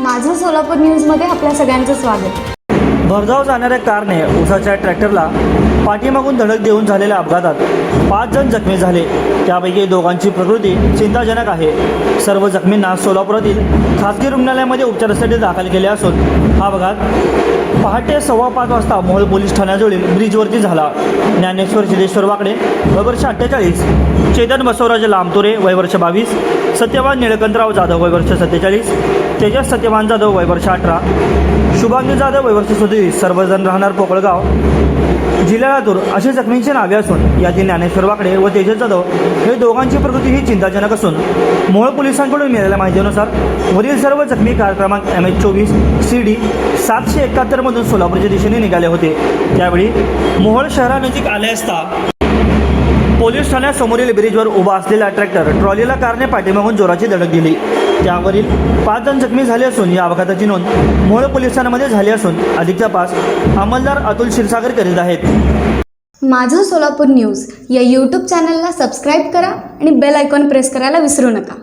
माझं सोलापूर न्यूजमध्ये आपल्या सगळ्यांचं स्वागत. भरधाव जाणाऱ्या कारने उसाच्या ट्रॅक्टरला पाठीमागून धडक देऊन झालेल्या अपघातात पाच जण जखमी झाले. त्यापैकी दोघांची प्रकृती चिंताजनक आहे. सर्व जखमींना सोलापुरातील खासगी रुग्णालयामध्ये उपचारासाठी दाखल केले असून हा अपघात पहाटे सव्वा पाच वाजता मोहोळ पोलीस ठाण्याजवळील ब्रिजवरती झाला. ज्ञानेश्वर सिद्धेश्वर वाकडे वयवर्ष अठ्ठेचाळीस चेतन बसवराज लांबतुरे वयवर्ष बावीस सत्यवान निळकंतराव जाधव वयवर्ष सत्तेचाळीस तेजस सत्यवान जाधव वयवर्ष अठरा शुभांगी जाधव वयवर्ष सदतीस सर्वजण राहणार पोकळगाव. जिल्हा लातूर अशी जखमींची नावे असून यातील ज्ञानेश्वर वाकडे व तेजस जाधव हे दोघांची प्रकृती ही चिंताजनक असून मोहोळ पोलिसांकडून मिळालेल्या माहितीनुसार वरील सर्व जखमी कार क्रमांक एम एच चोवीस सी डी सातशे एकाहत्तरमधून सोलापूरच्या दिशेने निघाले होते. त्यावेळी मोहोळ शहरानजीक आले असता पोलीस ठाण्यासमोरील ब्रिजवर उभा असलेला ट्रॅक्टर ट्रॉलीला कारने पाठीमागून जोराची धडक दिली. त्यावरील पाच जण जखमी झाले असून या अपघाताची नोंद मोहोळ पोलिसांमध्ये झाली असून अधिक तपास अंमलदार अतुल क्षीरसागर करीत आहेत. माझं सोलापूर न्यूज या यूट्यूब चॅनलला सबस्क्राईब करा आणि बेल आयकॉन प्रेस करायला विसरू नका.